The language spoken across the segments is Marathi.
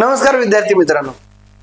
नमस्कार विद्यार्थी मित्रांनो.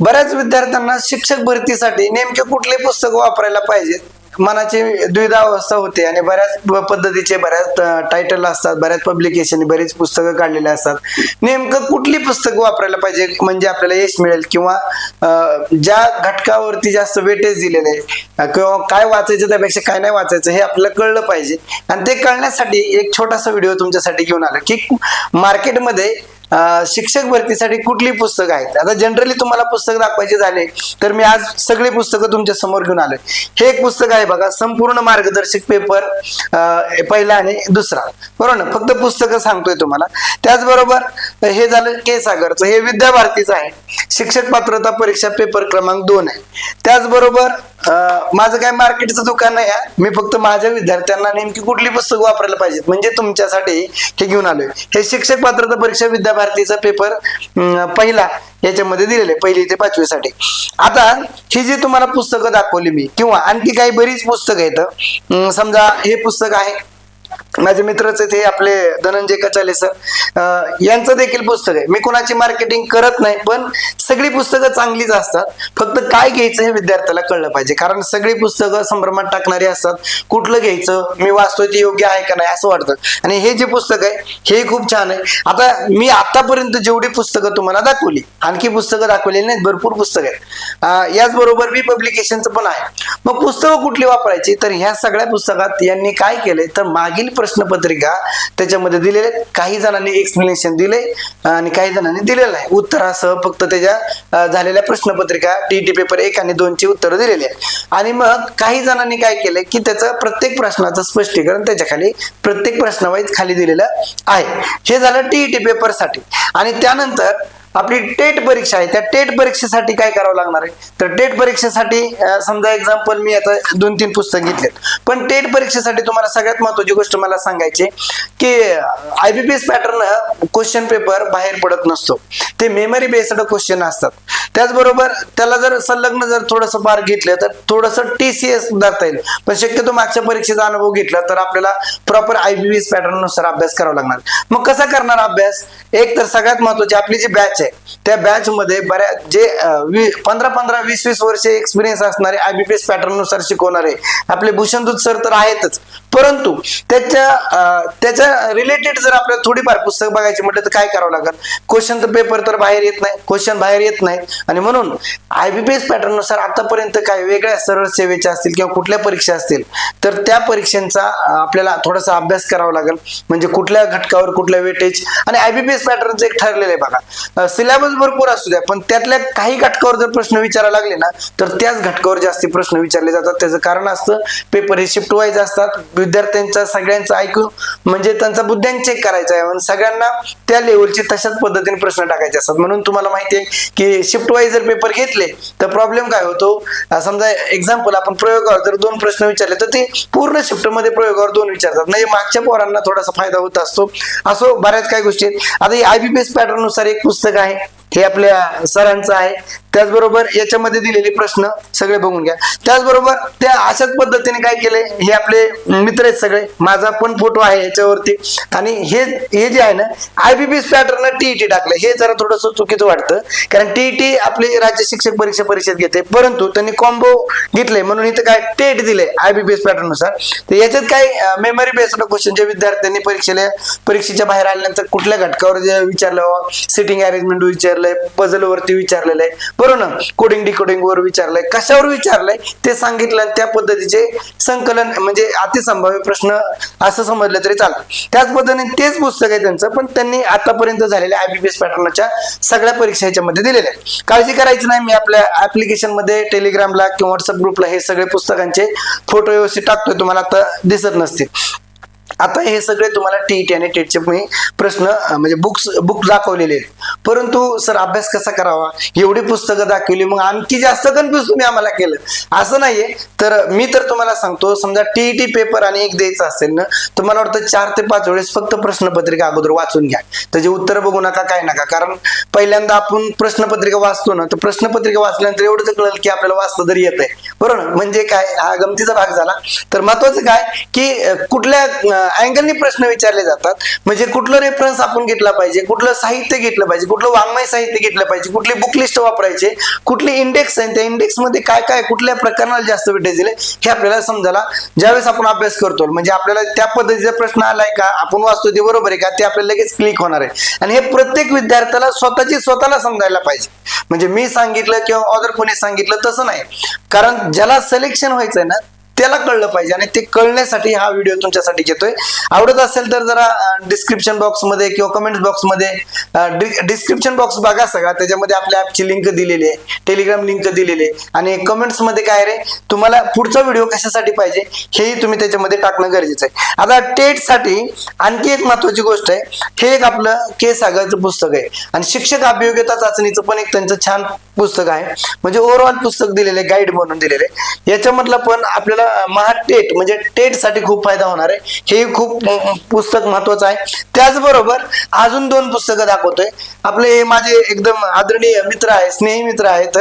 बऱ्याच विद्यार्थ्यांना शिक्षक भरतीसाठी नेमके कुठले पुस्तक वापरायला पाहिजेत? मनाची द्विधा अवस्था होते आणि बऱ्याच पद्धतीचे बऱ्याच टायटल असतात बऱ्याच पब्लिकेशन बरीच पुस्तकं काढलेले असतात. नेमकं कुठली पुस्तकं वापरायला पाहिजे? म्हणजे आपल्याला यश मिळेल किंवा ज्या घटकावरती जास्त वेटेज दिलेले आहे किंवा काय वाचायचं त्यापेक्षा काय नाही वाचायचं हे आपल्याला कळलं पाहिजे. आणि ते कळण्यासाठी एक छोटासा व्हिडिओ तुमच्यासाठी घेऊन आला की मार्केटमध्ये शिक्षक भरतीसाठी कुठली पुस्तकं आहेत. आता जनरली तुम्हाला पुस्तक दाखवायचे झाले तर मी आज सगळी पुस्तकं तुमच्यासमोर घेऊन आलोय. हे एक पुस्तक आहे बघा संपूर्ण मार्गदर्शक पेपर पहिला आणि दुसरा. बरोबर ना? फक्त पुस्तकं सांगतोय तुम्हाला. त्याचबरोबर हे झालं के सागरचं. हे विद्याभारतीचं आहे. शिक्षक पात्रता परीक्षा पेपर क्रमांक दोन आहे. त्याचबरोबर माझं काय मार्केटचं दुकान नाही आहे. मी फक्त माझ्या विद्यार्थ्यांना नेमकी कुठली पुस्तकं वापरायला पाहिजेत म्हणजे तुमच्यासाठी हे घेऊन आलोय. हे शिक्षक पात्रता परीक्षा भारतीचा पेपर पहिला याच्यामध्ये दिलेले पहिली ते पाचवीसाठी. आता ही जी तुम्हाला पुस्तकं दाखवली मी किंवा आणखी काही बरीच पुस्तकं आहेत समजा हे पुस्तक आहे माझे मित्रच आहेत हे आपले धनंजय कचाले सर यांचं देखील पुस्तक आहे. मी कोणाची मार्केटिंग करत नाही पण सगळी पुस्तकं चांगलीच असतात. फक्त काय घ्यायचं हे विद्यार्थ्याला कळलं पाहिजे. कारण सगळी पुस्तकं संभ्रमात टाकणारी असतात. कुठलं घ्यायचं मी वाचतोय ते योग्य आहे का नाही असं वाटतं. आणि हे जे पुस्तक आहे हे खूप छान आहे. आता मी आतापर्यंत जेवढी पुस्तकं तुम्हाला दाखवली आणखी पुस्तकं दाखवलेली नाहीत भरपूर पुस्तकं आहेत. याचबरोबर बी पब्लिकेशनचं पण आहे. मग पुस्तकं कुठली वापरायची? तर ह्या सगळ्या पुस्तकात यांनी काय केलंय? तर मागे मागील प्रश्नपत्रिका त्याच्यामध्ये दिलेले काही जणांनी एक्सप्लेनेशन दिले आणि काही जणांनी दिलेलं आहे. उत्तरासह फक्त त्याच्या झालेल्या प्रश्नपत्रिका टी पेपर एक आणि दोनची उत्तरं दिलेली आहेत. आणि मग काही जणांनी काय केलंय की त्याचं प्रत्येक प्रश्नाचं स्पष्टीकरण त्याच्याखाली प्रत्येक प्रश्नवाईज खाली दिलेलं आहे. हे झालं टी पेपरसाठी आणि त्यानंतर आपली टेट परीक्षा आहे. त्या टेट परीक्षेसाठी काय करावं लागणार आहे? तर टेट परीक्षेसाठी समजा एक्झाम्पल मी आता दोन तीन पुस्तक घेतलेत. पण टेट परीक्षेसाठी तुम्हाला सगळ्यात महत्वाची गोष्ट मला सांगायची की आयबीपीएस पॅटर्न क्वेश्चन पेपर बाहेर पडत नसतो. ते मेमरी बेस्ड क्वेश्चन असतात. त्याचबरोबर त्याला जर संलग्न जर थोडंसं पार घेतलं तर थोडंसं टी सी एस धरता येईल. पण शक्यतो मागच्या परीक्षेचा अनुभव घेतला तर आपल्याला प्रॉपर आयबीबीएस पॅटर्ननुसार अभ्यास करावा लागणार. मग कसा करणार अभ्यास? एक तर सगळ्यात महत्वाची आपली जी बॅच आहे त्या बॅच मध्ये बऱ्याच जे वी- पंधरा पंधरा वीस वीस वर्षे एक्सपिरियन्स असणारे आयबीपीएस पॅटर्ननुसार शिकवणारे आपले भूषणदूत सर तर आहेतच. परंतु त्याच्या त्याच्या रिलेटेड जर आपल्याला थोडीफार पुस्तक बघायची म्हटलं तर काय करावं लागेल? क्वेश्चन तर पेपर तर बाहेर येत नाही. क्वेश्चन बाहेर येत नाही. आणि म्हणून आयबीपीएस पॅटर्ननुसार आतापर्यंत काय वेगळ्या सरळ सेवेच्या असतील किंवा कुठल्या परीक्षा असतील तर त्या परीक्षांचा आपल्याला थोडासा अभ्यास करावा लागेल. म्हणजे कुठल्या घटकावर कुठल्या वेटेज आणि आयबीपीएस पॅटर्नचं एक ठरलेलं आहे बघा. सिलेबस भरपूर असू द्या पण त्यातल्या काही घटकावर जर प्रश्न विचारायला लागले ना तर त्याच घटकावर जास्ती प्रश्न विचारले जातात. त्याचं कारण असतं पेपर हे शिफ्ट वाईज असतात विद्यार्थ्यांचा सगळ्यांचं ऐकून म्हणजे त्यांचा बुद्ध्यांक चेक करायचा आहे. आणि सगळ्यांना त्या लेवलचे तशाच पद्धतीने प्रश्न टाकायचे असतात. म्हणून तुम्हाला माहिती आहे की शिफ्ट वाईज जर पेपर घेतले तर प्रॉब्लेम काय होतो? समजा एक्झाम्पल आपण प्रयोगावर जर दोन प्रश्न विचारले तर ते पूर्ण शिफ्टमध्ये प्रयोगावर दोन विचारतात. म्हणजे मागच्या पोरांना थोडासा फायदा होत असतो. असो बऱ्याच काही गोष्टी आहेत. आता आयबीपीएस पॅटर्ननुसार एक पुस्तक आहे. हे आपल्या सरांचं आहे. त्याचबरोबर याच्यामध्ये दिलेले प्रश्न सगळे बघून घ्या. त्याचबरोबर त्या अशाच पद्धतीने काय केले हे आपले मित्र आहेत सगळे. माझा पण फोटो आहे याच्यावरती. आणि हे हे जे आहे ना आयबीपीएस पॅटर्न टीईटी टाकलं. हे जरा थोडंसं चुकीचं वाटतं. कारण टीईटी आपली राज्य शिक्षक परीक्षा परिषद घेते. परंतु त्यांनी कॉम्बो घेतले म्हणून इथं काय टेट दिले आयबीपीएस पॅटर्ननुसार. तर याच्यात काय मेमरी बेस्ड क्वेश्चन जे विद्यार्थ्यांनी परीक्षेला परीक्षेच्या बाहेर आल्यानंतर कुठल्या घटकावर जे विचारलं सिटिंग अरेंजमेंट विचारलंय पझल वरती विचारलेलं आहे बरोबर ना? कोडिंग डिकोडिंग वर विचारलंय. कशावर विचारलंय? ते सांगितलं त्या पद्धतीचे संकलन म्हणजे अतिसंभाव्य प्रश्न असं समजलं तरी चालतं. त्याच पद्धतीने तेच पुस्तक आहे त्यांचं पण त्यांनी आतापर्यंत झालेल्या आयबीपीएस पॅटर्नच्या सगळ्या परीक्षा याच्यामध्ये दिलेल्या आहेत. काळजी करायची नाही मी आपल्या ऍप्लिकेशनमध्ये टेलिग्रामला किंवा व्हॉट्सअप ग्रुपला हे सगळे पुस्तकांचे फोटो व्यवस्थित टाकतोय तुम्हाला आता दिसत नसतील. आता हे सगळे तुम्हाला टीईटी आणि टेटचे मी प्रश्न म्हणजे बुक्स बुक दाखवलेले आहेत. परंतु सर अभ्यास कसा करावा? एवढी पुस्तकं दाखवली मग आणखी जास्त कन्फ्युज तुम्ही आम्हाला केलं. असं नाहीये. तर मी तर तुम्हाला सांगतो समजा टीईटी पेपर आणि एक द्यायचा असेल ना तर मला वाटतं चार ते पाच वेळेस फक्त प्रश्नपत्रिका अगोदर वाचून घ्या. त्याचे उत्तर बघू नका काय नका. कारण पहिल्यांदा आपण प्रश्नपत्रिका वाचतो ना तर प्रश्नपत्रिका वाचल्यानंतर एवढं तर कळलं की आपल्याला वाचतं तरी येत आहे बरोबर? म्हणजे काय? हा गमतीचा भाग झाला. तर महत्वाचं काय? की कुठल्या अँगलनी प्रश्न विचारले जातात. म्हणजे कुठलं रेफरन्स आपण घेतला पाहिजे कुठलं साहित्य घेतलं पाहिजे कुठलं वाङ्मय साहित्य घेतलं पाहिजे कुठली बुक लिस्ट वापरायचे कुठले इंडेक्स आहे त्या इंडेक्समध्ये काय काय कुठल्या प्रकरणाला जास्त वेटेज दिले हे आपल्याला समजायला ज्यावेळेस आपण अभ्यास करतो म्हणजे आपल्याला त्या पद्धतीचा प्रश्न आलाय का आपण वाचतो ते बरोबर आहे का ते आपल्याला लगेच क्लिक होणार आहे. आणि हे प्रत्येक विद्यार्थ्याला स्वतःची स्वतःला समजायला पाहिजे. म्हणजे मी सांगितलं किंवा अदर कोणी सांगितलं तसं नाही. कारण ज्याला सिलेक्शन व्हायचंय ना त्याला कळलं पाहिजे आणि ते कळण्यासाठी हा व्हिडिओ तुमच्यासाठी घेतोय. आवडत असेल तर जरा डिस्क्रिप्शन बॉक्समध्ये किंवा कमेंट बॉक्समध्ये डिस्क्रिप्शन बॉक्स बघा सगळा. त्याच्यामध्ये आपल्या ऍपची लिंक दिलेली आहे. टेलिग्राम लिंक दिलेली आहे. आणि कमेंट्समध्ये काय रे? तुम्हाला पुढचा व्हिडिओ कशासाठी पाहिजे? हेही तुम्ही त्याच्यामध्ये टाकणं गरजेचं आहे. आता टेटसाठी आणखी एक महत्वाची गोष्ट आहे. हे एक आपलं के सागरचं पुस्तक आहे. आणि शिक्षक अभियोग्यता चाचणीचं पण एक त्यांचं छान पुस्तक आहे. म्हणजे ओव्हरऑल पुस्तक दिलेले गाईड म्हणून दिलेले याच्यामधलं पण आपल्याला महा टेट म्हणजे टेटसाठी खूप फायदा होणार आहे. हे खूप पुस्तक महत्वाचं आहे. त्याचबरोबर अजून दोन पुस्तकं दाखवतोय. आपले हे माझे एकदम आदरणीय मित्र आहे स्नेही मित्र आहेत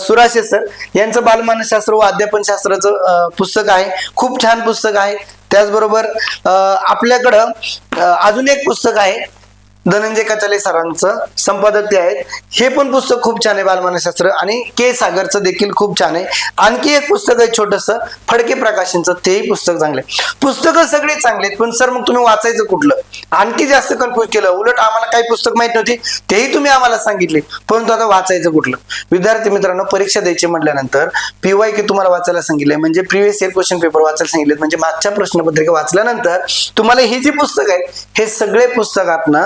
सुराशे सर. यांचं बालमानसशास्त्र व अध्यापनशास्त्राचं पुस्तक आहे. खूप छान पुस्तक आहे. त्याचबरोबर आपल्याकडं अजून एक पुस्तक आहे. धनंजय कचाले सरांचं संपादक ते आहेत. हे पण पुस्तक खूप छान आहे बालमानसशास्त्र आणि के सागरचं देखील खूप छान आहे. आणखी एक पुस्तक आहे छोटस फडके प्रकाशनचं तेही पुस्तक चांगलं आहे. पुस्तकं सगळी चांगली आहेत पण सर मग तुम्ही वाचायचं कुठलं? आणखी जास्त कन्फ्युज केलं. उलट आम्हाला काही पुस्तक माहीत नव्हती तेही तुम्ही आम्हाला सांगितले. परंतु आता वाचायचं कुठलं? विद्यार्थी मित्रांनो परीक्षा द्यायची म्हटल्यानंतर पीवाय की तुम्हाला वाचायला सांगितलंय म्हणजे प्रिव्हियस इयर क्वेश्चन पेपर वाचायला सांगितले म्हणजे मागच्या प्रश्नपत्रिका वाचल्यानंतर तुम्हाला हे जी पुस्तक आहेत हे सगळे पुस्तक आपण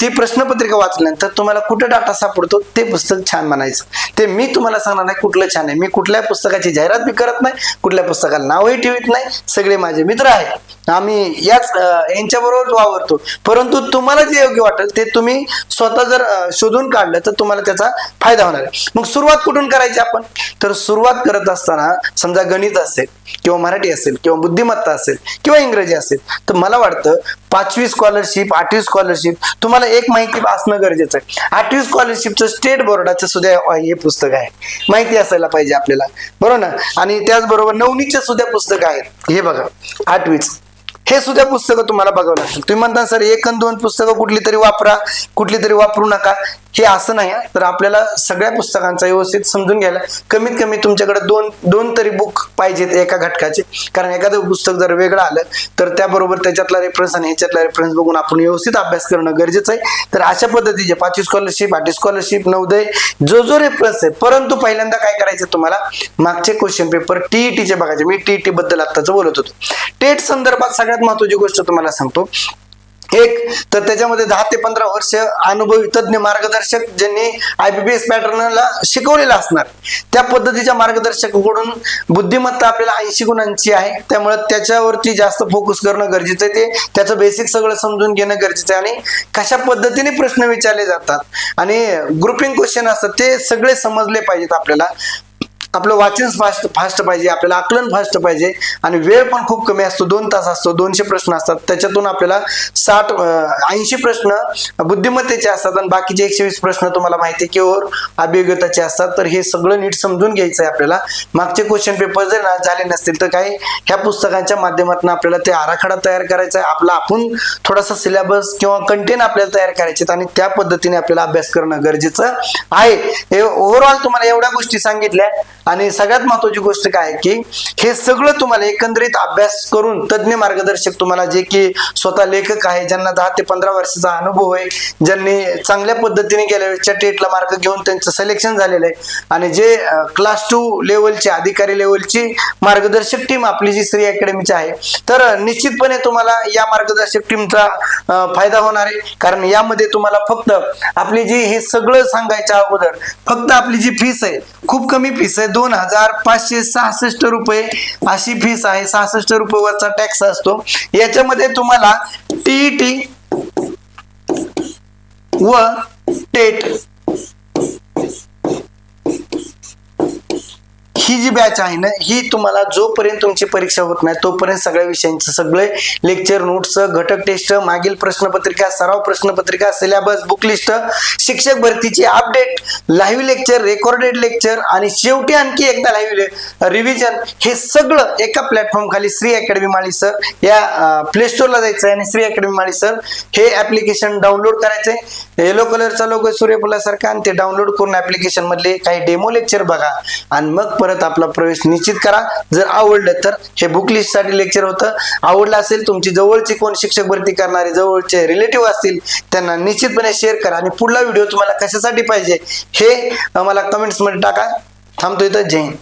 ती प्रश्नपत्रिका वाचल्यानंतर तुम्हाला कुठं डाटा सापडतो ते पुस्तक छान म्हणायचं. ते मी तुम्हाला सांगणार नाही कुठलं छान आहे. मी कुठल्या पुस्तकाची जाहिरात बी करत नाही कुठल्या पुस्तकाला नावही ठेवत नाही सगळे माझे मित्र आहेत. आम्ही याच यांच्याबरोबर वावरतो. परंतु तुम्हाला जे योग्य वाटेल ते तुम्ही स्वतः जर शोधून काढलं तर तुम्हाला त्याचा फायदा होणार आहे. मग सुरुवात कुठून करायची आपण? तर सुरुवात करत असताना समजा गणित असेल किंवा मराठी असेल किंवा बुद्धिमत्ता असेल किंवा इंग्रजी असेल तर मला वाटतं पाचवी स्कॉलरशिप आठवी स्कॉलरशिप तुम्हाला एक माहिती असणं गरजेचं आहे. आठवी स्कॉलरशिपचं स्टेट बोर्डाचं सुद्धा हे पुस्तक आहे. माहिती असायला पाहिजे आपल्याला. बरोबर ना? आणि त्याचबरोबर नवनीचे सुद्धा पुस्तक आहेत. हे बघा आठवीच. हे सुद्धा पुस्तकं तुम्हाला बघावं लागतील. तुम्ही म्हणता सर एक आणि दोन पुस्तकं कुठली तरी वापरा. कुठली तरी वापरू नका. हे असं नाही तर आपल्याला सगळ्या पुस्तकांचा व्यवस्थित समजून घ्यायला कमीत कमी तुमच्याकडे दोन दोन तरी बुक पाहिजेत एका घटकाचे. कारण एखादं पुस्तक जर वेगळं आलं तर त्याबरोबर त्याच्यातला रेफरन्स आणि ह्याच्यातला रेफरन्स बघून आपण व्यवस्थित अभ्यास करणं गरजेचं आहे. तर अशा पद्धतीचे पाचवी स्कॉलरशिप आठवी स्कॉलरशिप नवोदय जो जो रेफरन्स आहे. परंतु पहिल्यांदा काय करायचं तुम्हाला? मागचे क्वेश्चन पेपर टीईटीचे बघायचे. मी टीईटी बद्दल आत्ताच बोलत होतो. टेट संदर्भात सगळ्यात महत्वाची गोष्ट तुम्हाला सांगतो. एक तर त्याच्यामध्ये दहा ते पंधरा वर्ष अनुभवी तज्ज्ञ मार्गदर्शक ज्यांनी आयबीबीएस पॅटर्नला शिकवलेला असणार त्या पद्धतीच्या मार्गदर्शकाकडून बुद्धिमत्ता आपल्याला ऐंशी गुणांची आहे. त्यामुळे त्याच्यावरती जास्त फोकस करणं गरजेचं आहे ते. त्याचं बेसिक सगळं समजून घेणं गरजेचं आहे आणि कशा पद्धतीने प्रश्न विचारले जातात आणि ग्रुपिंग क्वेश्चन असतात ते सगळे समजले पाहिजेत आपल्याला. आपलं वाचन फास्ट फास्ट पाहिजे आपल्याला आकलन फास्ट पाहिजे आणि वेळ पण खूप कमी असतो. दोन तास असतो दोनशे प्रश्न असतात. त्याच्यातून आपल्याला साठ ऐंशी प्रश्न बुद्धिमत्तेचे असतात आणि बाकीचे एकशे वीस प्रश्न तुम्हाला माहिती आहे ओर अभियोग्यताचे असतात. तर हे सगळं नीट समजून घ्यायचं आहे आपल्याला. मागचे क्वेश्चन पेपर जर झाले नसतील तर काही ह्या पुस्तकांच्या माध्यमातून आपल्याला ते आराखडा तयार करायचा आहे. आपला आपण थोडासा सिलेबस किंवा कंटेन आपल्याला तयार करायचे आहेत आणि त्या पद्धतीने आपल्याला अभ्यास करणं गरजेचं आहे. हे ओव्हरऑल तुम्हाला एवढ्या गोष्टी सांगितल्या. आणि सगळ्यात महत्वाची गोष्ट काय आहे की हे सगळं तुम्हाला एकंदरीत अभ्यास करून तज्ज्ञ मार्गदर्शक तुम्हाला जे की स्वतः लेखक आहे ज्यांना दहा ते पंधरा वर्षाचा अनुभव आहे ज्यांनी चांगल्या पद्धतीने गेल्या वेळेसच्या टेटला मार्क घेऊन त्यांचं सिलेक्शन झालेलं आहे. आणि जे क्लास टू लेवलचे अधिकारी लेवलची मार्गदर्शक टीम आपली जी श्री अकॅडमीची आहे तर निश्चितपणे तुम्हाला या मार्गदर्शक टीमचा फायदा होणार आहे. कारण यामध्ये तुम्हाला फक्त आपली जी हे सगळं सांगायच्या अगोदर फक्त आपली जी फीस आहे खूप कमी फीस आहे दोन हजार पाचशे सहासष्ट रुपये अशी फीस आहे. सहासष्ट रुपये वरचा टॅक्स असतो. याच्यामध्ये तुम्हाला टीईटी व टेट ही जी बॅच आहे ना ही तुम्हाला जोपर्यंत तुमची परीक्षा होत नाही तोपर्यंत सगळ्या विषयांचं सगळे लेक्चर नोट्स घटक टेस्ट मागील प्रश्नपत्रिका सराव प्रश्नपत्रिका सिलेबस बुक लिस्ट शिक्षक भरतीची update live lecture recorded lecture आणि शेवटी आणखी एकदा लाईव्ह रिव्हिजन हे सगळं एका प्लॅटफॉर्म खाली श्री अकॅडमी माळी सर या प्ले स्टोरला जायचं आहे आणि श्री अकॅडमी माळी सर हे ऍप्लिकेशन डाउनलोड करायचंय. येलो कलरचा लोगो सूर्यफुलासारखा आणि ते डाउनलोड करून ऍप्लिकेशन मधले काही डेमो लेक्चर बघा. आणि मग परत आपला प्रवेश निश्चित करा. जर आवडलं तर हे बुक लिस्टसाठी लेक्चर होतं. आवडलं असेल तुमची जवळची कोण शिक्षक भरती करणारे जवळचे रिलेटिव्ह असतील त्यांना निश्चितपणे शेअर करा. आणि पुढला व्हिडिओ तुम्हाला कशासाठी पाहिजे हे मला कमेंट्समध्ये टाका. थांबतो इथं. जय हिंद.